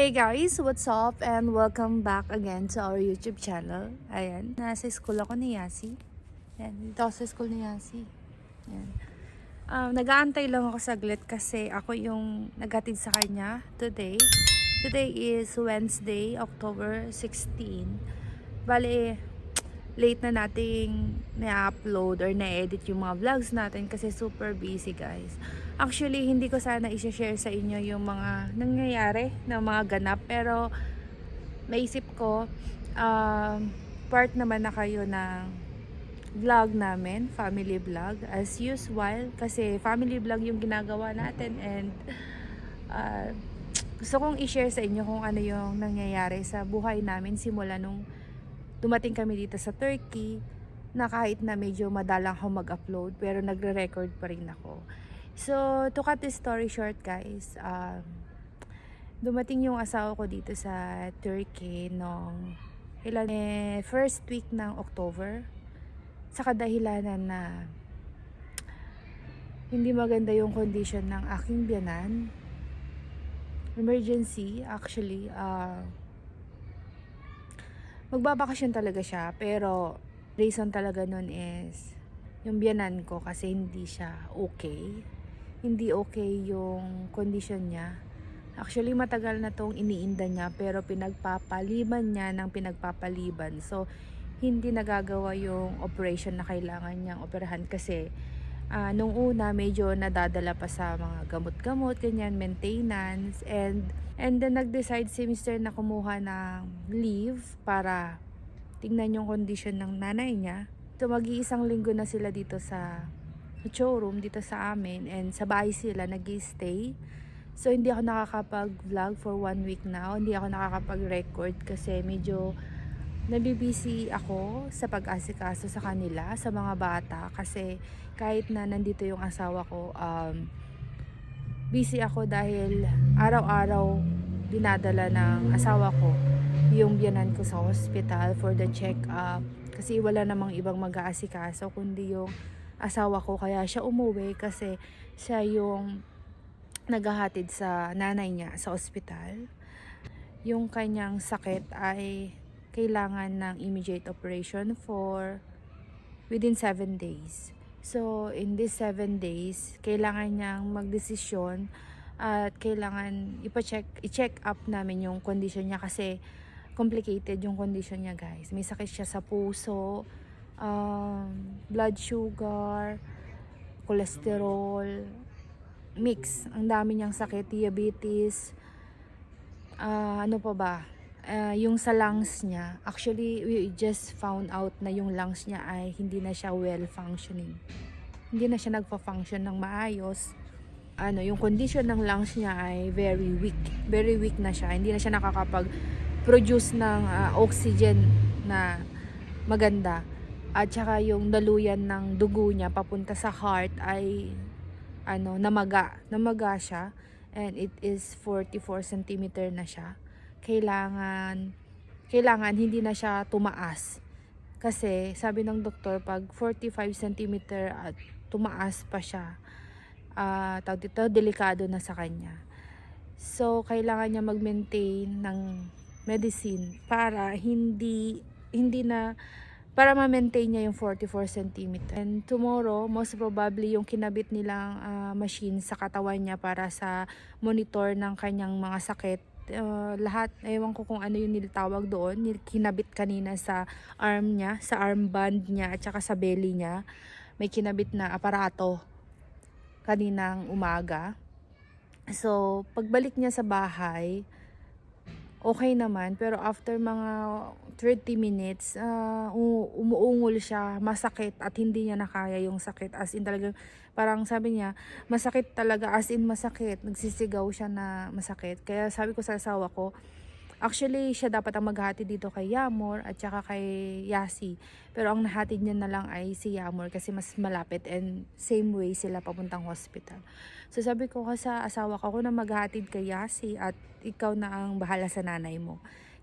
Hey guys, what's up and welcome back again to our YouTube channel. Ayan, nasa school ako ni Yasi. Ayan, dito sa school ni Yasi. Ayan. Um, nag-aantay lang ako saglit kasi ako yung naghatid sa kanya today. Today is Wednesday, October 16. Bale, late na nating na-upload or na-edit yung mga vlogs natin kasi super busy guys. Actually, hindi ko sana i-share sa inyo yung mga nangyayari na mga ganap pero naisip ko um, part naman na kayo ng vlog namin, family vlog as usual kasi family vlog yung ginagawa natin and uh, gusto kong i-share sa inyo kung ano yung nangyayari sa buhay namin simula nung dumating kami dito sa Turkey na kahit na medyo madalang ako mag-upload pero nagre-record pa rin ako. So, to cut the story short guys, um, dumating yung asawa ko dito sa Turkey nung ilan, eh, first week ng October sa kadahilanan na hindi maganda yung condition ng aking biyanan. Emergency, actually. Uh, magbabakasyon talaga siya, pero reason talaga nun is yung biyanan ko kasi hindi siya okay. Hindi okay yung condition niya. Actually, matagal na tong iniinda niya pero pinagpapaliban niya ng pinagpapaliban. So, hindi nagagawa yung operation na kailangan niyang operahan kasi uh, nung una medyo nadadala pa sa mga gamot-gamot, ganyan, maintenance and and then nag-decide si Mr. na kumuha ng leave para tingnan yung condition ng nanay niya. So mag-iisang linggo na sila dito sa showroom dito sa amin and sa bahay sila nag stay So hindi ako nakakapag-vlog for one week now. Hindi ako nakakapag-record kasi medyo nabibisi ako sa pag-asikaso sa kanila, sa mga bata kasi kahit na nandito yung asawa ko, um, busy ako dahil araw-araw dinadala ng asawa ko yung biyanan ko sa hospital for the check-up kasi wala namang ibang mag-aasikaso kundi yung asawa ko kaya siya umuwi kasi siya yung naghahatid sa nanay niya sa ospital. Yung kanyang sakit ay kailangan ng immediate operation for within 7 days. So, in these 7 days, kailangan niyang magdesisyon at kailangan ipa-check, i-check up namin yung condition niya kasi complicated yung condition niya guys. May sakit siya sa puso, um, blood sugar, cholesterol, mix. Ang dami niyang sakit, diabetes, uh, ano pa ba? Uh, yung sa lungs niya, actually, we just found out na yung lungs niya ay hindi na siya well functioning. Hindi na siya nagpa-function ng maayos. Ano, yung condition ng lungs niya ay very weak. Very weak na siya. Hindi na siya nakakapag-produce ng uh, oxygen na maganda at saka yung daluyan ng dugo niya papunta sa heart ay ano namaga namaga siya and it is 44 cm na siya kailangan kailangan hindi na siya tumaas kasi sabi ng doktor pag 45 cm at tumaas pa siya uh, tawag dito delikado na sa kanya so kailangan niya mag-maintain ng medicine para hindi hindi na para ma-maintain niya yung 44 cm. And tomorrow, most probably yung kinabit nilang uh, machine sa katawan niya para sa monitor ng kanyang mga sakit. Uh, lahat, ewan ko kung ano yung nilitawag doon, kinabit kanina sa arm niya, sa armband niya at saka sa belly niya. May kinabit na aparato kaninang umaga. So, pagbalik niya sa bahay, okay naman. Pero after mga 30 minutes, uh, umuungol siya, masakit at hindi niya nakaya yung sakit. As in talagang, parang sabi niya, masakit talaga, as in masakit. Nagsisigaw siya na masakit. Kaya sabi ko sa asawa ko, Actually, siya dapat ang maghati dito kay Yamor at saka kay Yasi. Pero ang nahatid niya na lang ay si Yamor kasi mas malapit and same way sila papuntang hospital. So sabi ko ka sa asawa ko, ako na maghatid kay Yasi at ikaw na ang bahala sa nanay mo.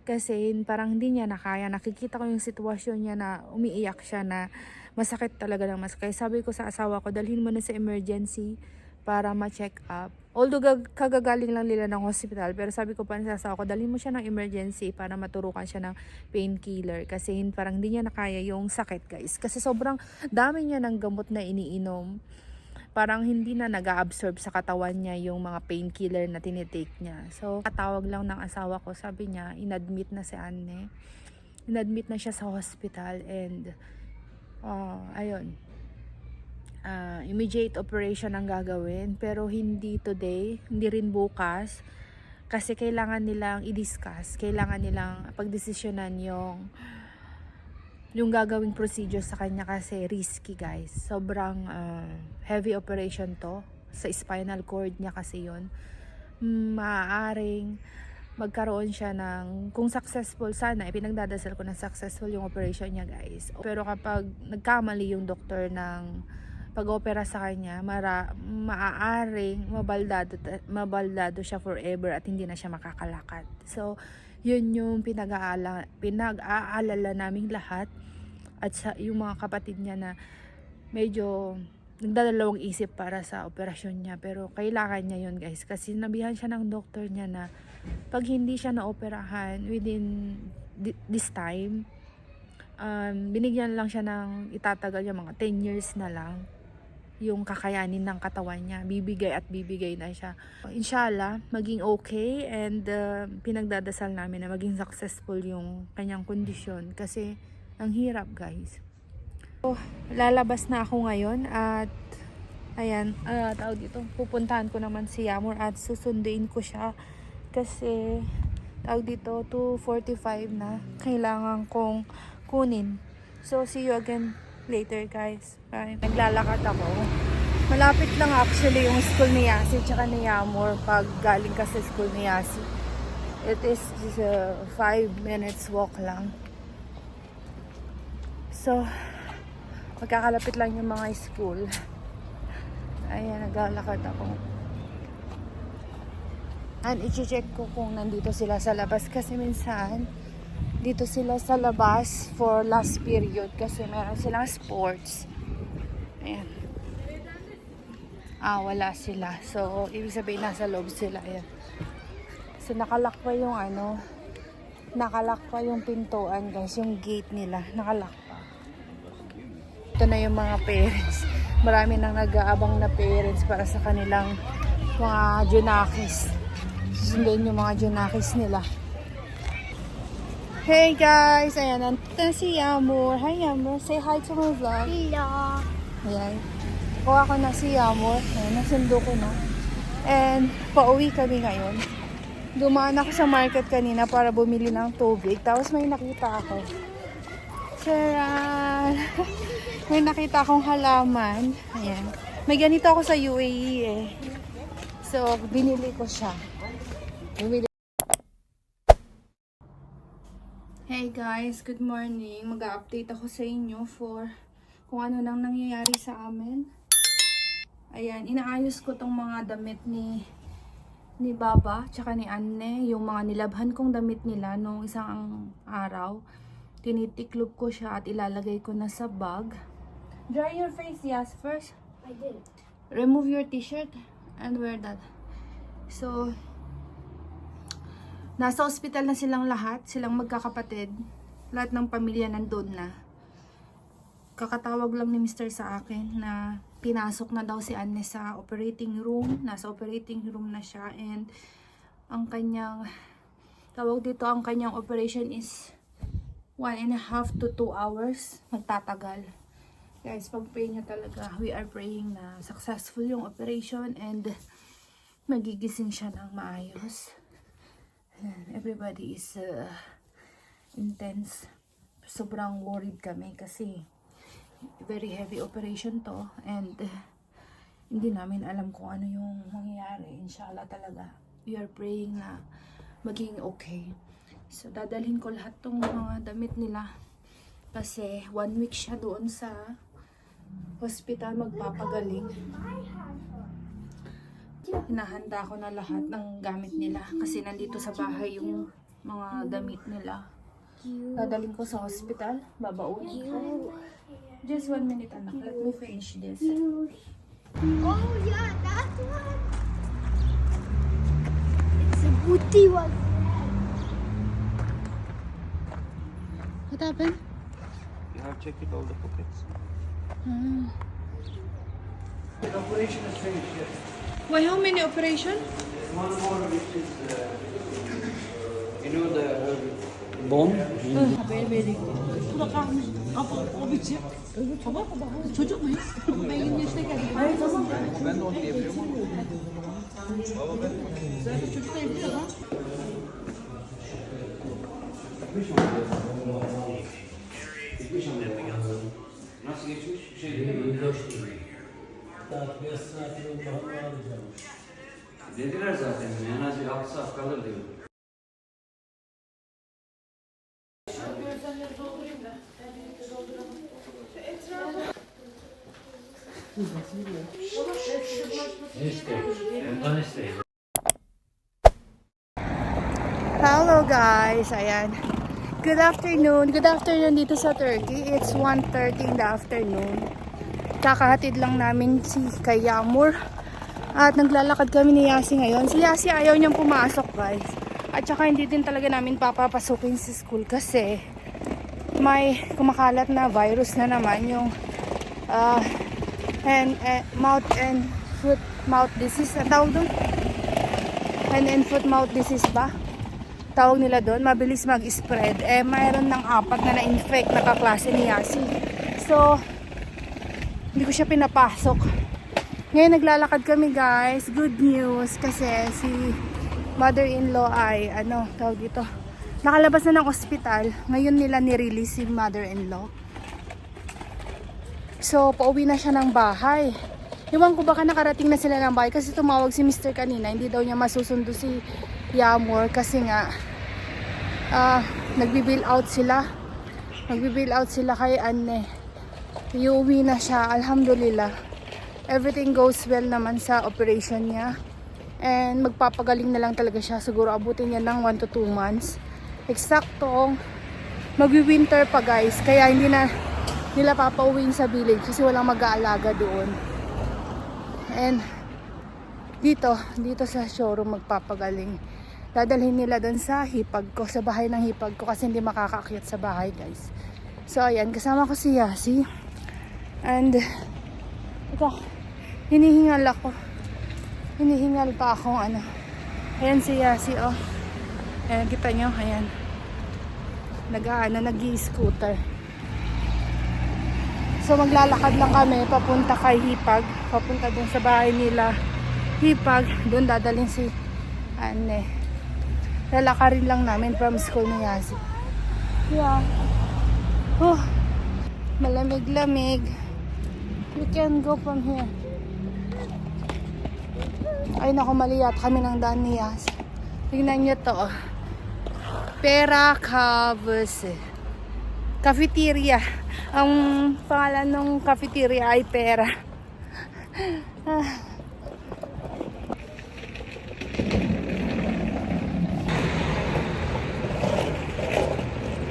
Kasi parang hindi niya nakaya. Nakikita ko yung sitwasyon niya na umiiyak siya na masakit talaga ng mas. Kaya sabi ko sa asawa ko, dalhin mo na sa emergency para ma-check up. Although gag- kagagaling lang nila ng hospital, pero sabi ko pa sa asawa ko, dalhin mo siya ng emergency para maturukan siya ng painkiller kasi parang hindi niya nakaya yung sakit guys. Kasi sobrang dami niya ng gamot na iniinom. Parang hindi na nag-absorb sa katawan niya yung mga painkiller na tinitake niya. So, katawag lang ng asawa ko, sabi niya, inadmit na si Anne. Inadmit na siya sa hospital and, ah, ayun, ah, immediate operation ang gagawin. Pero hindi today, hindi rin bukas. Kasi kailangan nilang i-discuss, kailangan nilang pagdesisyonan yung yung gagawing procedure sa kanya kasi risky guys. Sobrang ah, heavy operation to sa spinal cord niya kasi yon maaaring magkaroon siya ng, kung successful sana, ipinagdadasal ko na successful yung operation niya guys. Pero kapag nagkamali yung doktor ng pag-opera sa kanya, mara, maaaring mabaldado, mabaldado siya forever at hindi na siya makakalakad. So, yun yung pinag-aala, pinag-aalala naming lahat. At sa yung mga kapatid niya na medyo nagdadalawang isip para sa operasyon niya. Pero kailangan niya yun guys. Kasi nabihan siya ng doktor niya na pag hindi siya naoperahan within thi- this time um, binigyan lang siya ng itatagal yung mga 10 years na lang yung kakayanin ng katawan niya. Bibigay at bibigay na siya. Inshallah maging okay and uh, pinagdadasal namin na maging successful yung kanyang kondisyon kasi ang hirap guys. So, lalabas na ako ngayon at ayan, ah, tawag dito, pupuntahan ko naman si Yamor at susunduin ko siya kasi tawag dito 2.45 na. Kailangan kong kunin. So, see you again later guys. Bye. Naglalakad ako. Malapit lang actually yung school ni Yasi tsaka ni Yamor pag galing ka sa school ni Yasi. It is 5 minutes walk lang. So, magkakalapit lang yung mga school. Ayan, naglalakad ako. And i-check ko kung nandito sila sa labas kasi minsan dito sila sa labas for last period kasi meron silang sports. Ayan. Ah, wala sila. So, ibig sabihin nasa loob sila. Ayan. So, nakalak pa yung ano, nakalak pa yung pintuan guys, yung gate nila, nakalak pa. Ito na yung mga parents. Marami nang nag-aabang na parents para sa kanilang mga junakis. Susundin yung mga junakis nila. Hey guys! Ayan, nandito na si Yamur. Hi Yamur, say hi to my vlog. Hello. Ayan. Kuha ko na si Yamur. Ayan, nasundo ko na. And, pauwi kami ngayon. Dumaan ako sa market kanina para bumili ng tubig. Tapos may nakita ako. Charan! may nakita akong halaman. Ayan. May ganito ako sa UAE eh. So, binili ko siya. Bumili Hey guys, good morning. Mag-update ako sa inyo for kung ano nang nangyayari sa amin. Ayan, inaayos ko tong mga damit ni ni Baba tsaka ni Anne, yung mga nilabhan kong damit nila nung isang araw. Tinitiklob ko siya at ilalagay ko na sa bag. Dry your face, yes, first. I did. Remove your t-shirt and wear that. So, nasa ospital na silang lahat, silang magkakapatid. Lahat ng pamilya nandun na. Kakatawag lang ni Mr. sa akin na pinasok na daw si Anne sa operating room. Nasa operating room na siya and ang kanyang tawag dito, ang kanyang operation is one and a half to two hours. Magtatagal. Guys, pag-pray niya talaga. We are praying na successful yung operation and magigising siya ng maayos. Ayan, Everybody is uh, intense. Sobrang worried kami kasi very heavy operation to and uh, hindi namin alam kung ano yung mangyayari. Inshallah talaga. We are praying na maging okay. So, dadalhin ko lahat tong mga damit nila. Kasi one week siya doon sa hospital magpapagaling. Hinahanda ko na lahat ng gamit nila kasi nandito sa bahay yung mga damit nila. Dadalhin ko sa hospital, babaunin ko. Just one minute anak, let me finish this. Oh yeah, that one. It's a booty one. What happened? You have checked all the pockets. Ah. The operation is finished, yes. Why how many operation? One more which is uh, you know the herb. Bone. Haberi verdik. Bu da kalmış. O biçim. Öbür baba. Çocuk muyuz? ben 20 yaşına geldim. Hayır tamam. Ben de onu diyebiliyorum. Baba ben. Zaten çocuk da evli lan. Dediler zaten en az bir 6 saat kalır diyor. Hello guys, ayan. Good afternoon. Good afternoon dito sa Turkey. It's 1.30 in the afternoon. Kakahatid lang namin si Kayamur. At naglalakad kami ni Yasi ngayon. Si Yasi ayaw niyang pumasok guys. At saka hindi din talaga namin papapasukin sa school kasi may kumakalat na virus na naman yung uh, and, and mouth and foot mouth disease. Ang tawag doon? Hand and foot mouth disease ba? tawag nila doon, mabilis mag-spread. Eh, mayroon ng apat na na-infect na kaklase ni Yasi. So, hindi ko siya pinapasok. Ngayon, naglalakad kami guys. Good news kasi si mother-in-law ay, ano, tawag dito, nakalabas na ng ospital. Ngayon nila nirelease si mother-in-law. So, pauwi na siya ng bahay. Iwan ko baka nakarating na sila ng bahay kasi tumawag si Mr. kanina. Hindi daw niya masusundo si Yamor kasi nga ah nagbi-bill out sila. Nagbi-bill out sila kay Anne. Iuwi na siya. Alhamdulillah. Everything goes well naman sa operation niya. And magpapagaling na lang talaga siya. Siguro abutin niya ng 1 to 2 months. Eksaktong magwi-winter pa guys. Kaya hindi na nila papauwiin sa village kasi walang mag-aalaga doon. And dito, dito sa showroom magpapagaling. Dadalhin nila doon sa hipag ko, sa bahay ng hipag ko kasi hindi makakaakyat sa bahay guys. So ayan, kasama ko si Yasi. And ito, hinihingal ako. Hinihingal pa akong ano. Ayan si Yasi oh. Ayan, kita nyo, ayan. Nag-ano, nag-i-scooter. So maglalakad lang kami papunta kay Hipag, papunta dun sa bahay nila. Hipag, dun dadalhin si Anne. Lalakarin lang namin from school ni Yasi. Yeah. Oh, malamig-lamig. We can go from here. Ay nako, maliyat kami ng daan. Tingnan niyo to. oh. Pera Cavese. Cafeteria. Ang pangalan ng cafeteria ay Pera. Ah.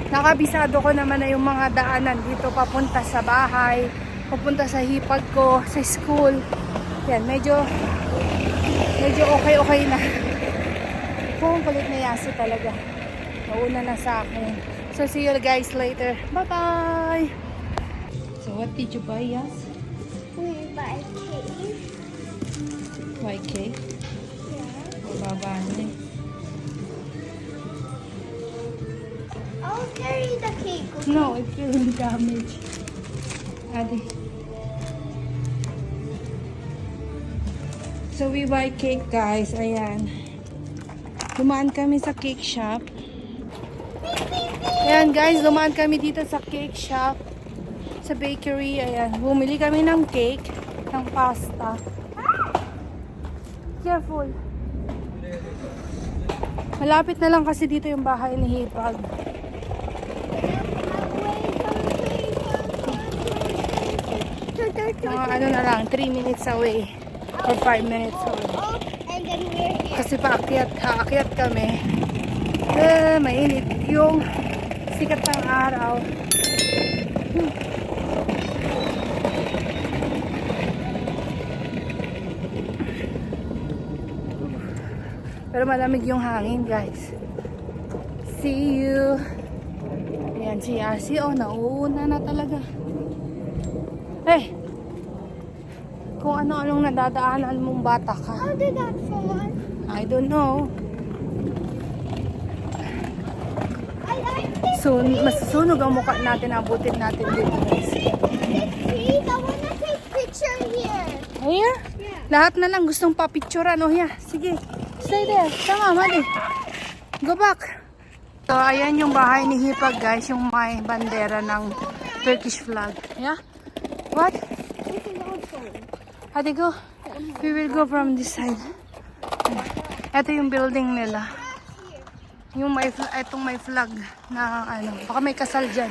Nakabisado ko naman na yung mga daanan dito papunta sa bahay, papunta sa hipag ko, sa school. Yan, medyo medyo okay-okay na. Ang kulit na yasi talaga. Mauna na sa akin. So, see you guys later. Bye-bye! So, what did you buy, Yas? We buy cake. White cake? Yeah. Baba niya. I'll carry the cake. okay? No, it will damage. Adi. So we buy cake guys. Ayan. Dumaan kami sa cake shop. Ayan guys, dumaan kami dito sa cake shop. Sa bakery. Ayan. Bumili kami ng cake. Ng pasta. Careful. Malapit na lang kasi dito yung bahay ni Hipag. Mga ano na lang, 3 minutes away for 5 minutes already. Kasi paakyat, haakyat kami. Eh, mainit yung sikat ng araw. Pero malamig yung hangin, guys. See you! Ayan, si Asi, oh, nauuna na talaga. Hey! Kung ano-anong nadadaanan mong bata ka. How did that fall? I don't know. Soon, masusunog ang mukha natin. Abutin natin dito, here. Here? Yeah. Lahat na lang gustong papicturean. Oh, yeah. Sige. Stay there. Tama, mali. Go back. So, ayan yung bahay ni Hipag, guys. Yung may bandera ng Turkish flag. Yeah? What? Hadi go. We will go from this side. Ito yung building nila. Yung may, itong may flag na ano. Baka may kasal dyan.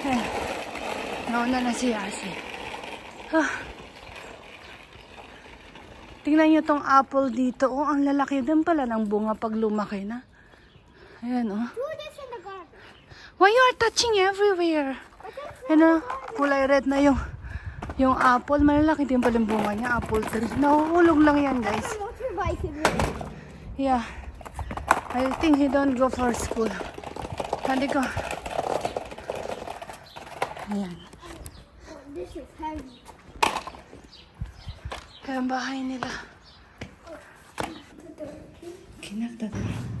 Ayan. Nauna na si Yasi. Ah. Tingnan nyo tong apple dito. Oh, ang lalaki din pala ng bunga pag lumaki na. Ayan, oh. Why you are touching everywhere? Ano, kulay red na yung yung apple. Malalaki din pala yung bunga niya. Apple tree. Nahuhulog lang yan, guys. Ready. Yeah. I think he don't go for school. Hindi ko. Ayan. This is heavy. Kaya ang bahay nila. Kinakta Oh,